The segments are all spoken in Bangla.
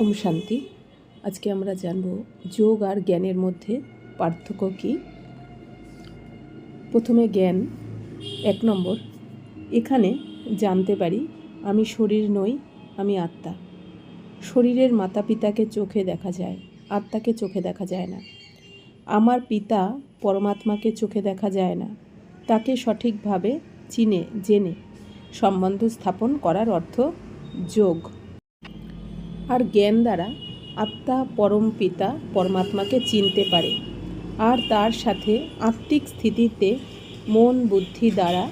ওম শান্তি। আজকে আমরা জানব যোগ আর জ্ঞানের মধ্যে পার্থক্য কী। প্রথমে জ্ঞান, এক নম্বর, এখানে জানতে পারি আমি শরীর নই, আমি আত্মা। শরীরের মাতা পিতাকে চোখে দেখা যায়, আত্মাকে চোখে দেখা যায় না। আমার পিতা পরমাত্মাকে চোখে দেখা যায় না, তাকে সঠিকভাবে চিনে, জেনে সম্বন্ধ স্থাপন করার অর্থ যোগ। আর জ্ঞান দ্বারা আত্মা পরম পিতা পরমাত্মাকে চিনতে পারে। আর তার সাথে আত্মিক স্থিতিতে মন বুদ্ধি দ্বারা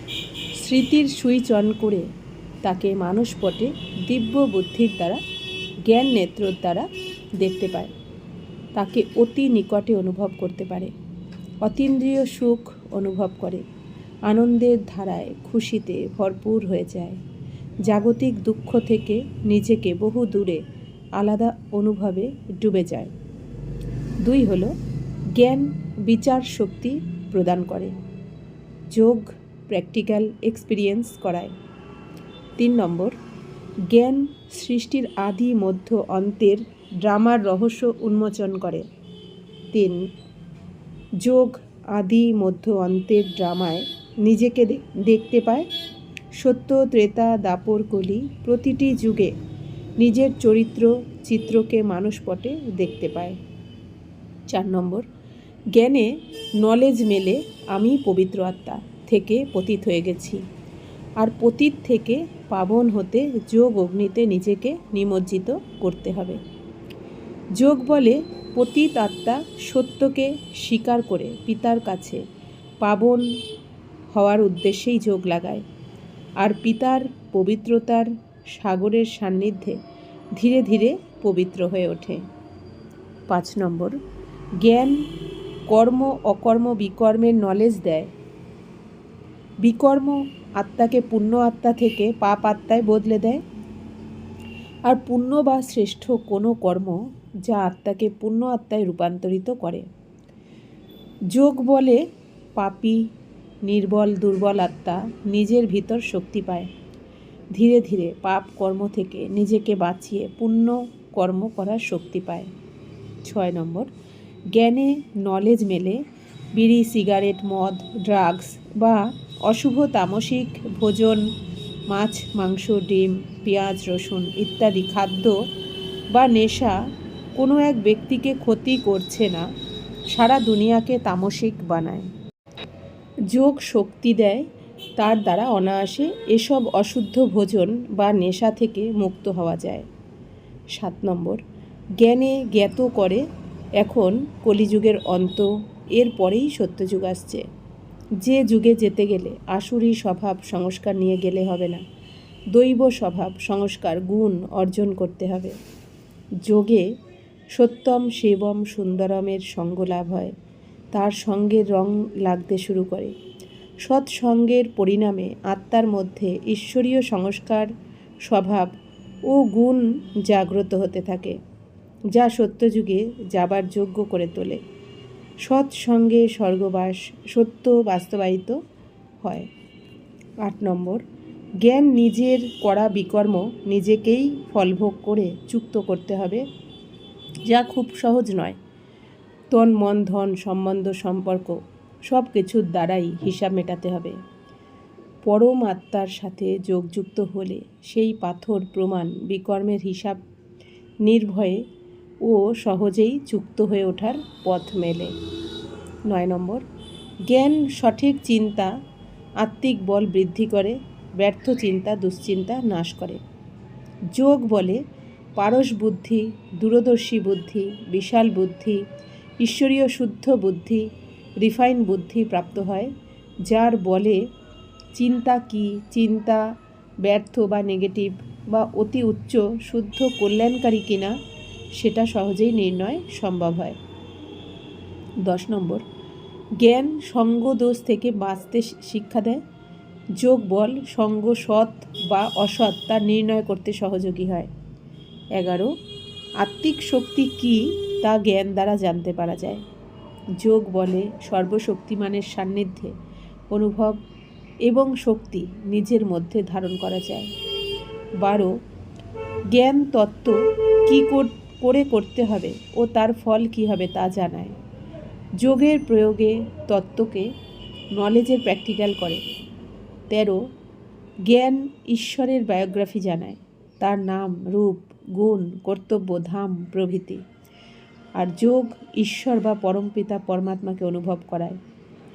স্মৃতির সুইচ অন করে তাকে মানসপটে দিব্য বুদ্ধির দ্বারা, জ্ঞান নেত্রর দ্বারা দেখতে পায়। তাকে অতি নিকটে অনুভব করতে পারে। অতীন্দ্রিয় সুখ অনুভব করে। আনন্দের ধারায় খুশিতে ভরপুর হয়ে যায়। জাগতিক দুঃখ থেকে নিজেকে বহু দূরে আলাদা অনুভবে ডুবে যায়। দুই হলো, জ্ঞান বিচার শক্তি প্রদান করে, যোগ প্র্যাকটিক্যাল এক্সপিরিয়েন্স করায়। তিন নম্বর, জ্ঞান সৃষ্টির আদি মধ্য অন্তের ড্রামার রহস্য উন্মোচন করে। তিন, যোগ আদি মধ্য অন্তের ড্রামায় নিজেকে দেখতে পায়। সত্য, ত্রেতা, দাপর, কলি প্রতিটি যুগে নিজের চরিত্র, চিত্রকে মানসপটে দেখতে পায়। চার নম্বর, জ্ঞানে নলেজ মেলে আমি পবিত্র আত্মা থেকে পতিত হয়ে গেছি। আর পতীত থেকে পাবন হতে যোগ অগ্নিতে নিজেকে নিমজ্জিত করতে হবে। যোগ বলে পতীত আত্মা সত্যকে স্বীকার করে পিতার কাছে পাবন হওয়ার উদ্দেশ্যেই যোগ লাগায়। আর পিতার পবিত্রতার সাগরের সান্নিধ্যে ধীরে ধীরে পবিত্র হয়ে ওঠে। পাঁচ নম্বর, জ্ঞান কর্ম অকর্ম বিকর্মের নলেজ দেয়। বিকর্ম আত্মাকে পুণ্য আত্মা থেকে পাপ আত্মায় বদলে দেয়। আর পুণ্য বা শ্রেষ্ঠ কোনো কর্ম যা আত্মাকে পুণ্য আত্মায় রূপান্তরিত করে। যোগ বলে পাপি, নির্বল, দুর্বল আত্মা নিজের ভিতর শক্তি পায়। ধীরে ধীরে পাপ কর্ম থেকে নিজেকে বাঁচিয়ে পুণ্য কর্ম করার শক্তি পায়। ছয় নম্বর, জ্ঞানে নলেজ মেলে। বিড়ি, সিগারেট, মদ ড্রাগস বা অশুভ তামসিক ভোজন, মাছ, মাংস, ডিম, পেঁয়াজ, রসুন ইত্যাদি খাদ্য বা নেশা কোনো এক ব্যক্তিকে ক্ষতি করছে না, সারা দুনিয়াকে তামসিক বানায়। যোগ শক্তি দেয় তার দ্বারা অনায়াসে এসব অশুদ্ধ ভোজন বা নেশা থেকে মুক্ত হওয়া যায়। সাত নম্বর, জ্ঞানে জ্ঞাত করে, এখন কলিযুগের অন্ত, এর পরেই সত্যযুগ আসছে। যে যুগে যেতে গেলে আসুরি স্বভাব সংস্কার নিয়ে গেলে হবে না। দৈব স্বভাব সংস্কার গুণ অর্জন করতে হবে। যোগে সত্যম শিবম সুন্দরমের সঙ্গ লাভ হয়। তার সঙ্গে রং লাগতে শুরু করে। সৎসঙ্গের পরিণামে আত্মার মধ্যে ঈশ্বরীয় সংস্কার, স্বভাব ও গুণ জাগ্রত হতে থাকে, যা সত্যযুগে যাবার যোগ্য করে তোলে। সৎসঙ্গে স্বর্গবাস সত্য বাস্তবায়িত হয়। আট নম্বর, জ্ঞান নিজের করা বিকর্ম নিজেকেই ফলভোগ করে চুক্ত করতে হবে, যা খুব সহজ নয়। তন, মন, ধন, সম্বন্ধ, সম্পর্ক সব কিছুর দ্বারাই হিসাব মেটাতে হবে। পরম আত্মার সাথে যোগযুক্ত হলে সেই পাথর প্রমাণ বিকর্মের হিসাব নির্ভয়ে ও সহজেই যুক্ত হয়ে ওঠার পথ মেলে। নয় নম্বর, জ্ঞান সঠিক চিন্তা, আত্মিক বল বৃদ্ধি করে, ব্যর্থ চিন্তা, দুশ্চিন্তা নাশ করে। যোগ বলে পারস বুদ্ধি, দূরদর্শী বুদ্ধি, বিশাল বুদ্ধি, ঈশ্বরীয় শুদ্ধ বুদ্ধি রিফাইন বুদ্ধি প্রাপ্ত হয়, যার বলে চিন্তা কি চিন্তা, ব্যর্থ বা নেগেটিভ বা অতি উচ্চ, শুদ্ধ, কল্যাণকারী কিনা সেটা সহজেই নির্ণয় সম্ভব হয়। দশ নম্বর, জ্ঞান সঙ্গ দোষ থেকে বাঁচতে শিক্ষা দেয়। যোগ বল, সঙ্গ সৎ বা অসৎ, তা নির্ণয় করতে সহযোগী হয়। এগারো, আত্মিক শক্তি কী, তা জ্ঞান দ্বারা জানতে পারা যায়। যোগ বলে সর্বশক্তিমানের সান্নিধ্যে অনুভব এবং শক্তি নিজের মধ্যে ধারণ করা যায়। বারো, জ্ঞান তত্ত্ব কী কর- করে করতে হবে ও তার ফল কী হবে তা জানায়। যোগের প্রয়োগে তত্ত্বকে নলেজের প্র্যাকটিক্যাল করে। তেরো, জ্ঞান ঈশ্বরের বায়োগ্রাফি জানায়। তার নাম, রূপ, গুণ, কর্তব্য, ধাম, প্রভৃতি। আর যোগ ঈশ্বর বা পরমপিতা পরমাত্মাকে অনুভব করায়।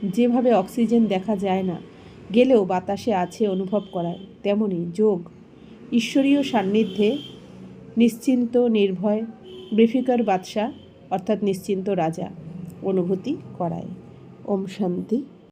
যেভাবে অক্সিজেন দেখা যায় না, গেলেও বাতাসে আছে অনুভব করায়, তেমনি যোগ ঈশ্বরীয় সান্নিধ্যে নিশ্চিন্ত, নির্ভয়, ব্রিফিকার বাদশাহ, অর্থাৎ নিশ্চিন্ত রাজা অনুভূতি করায়। ওম শান্তি।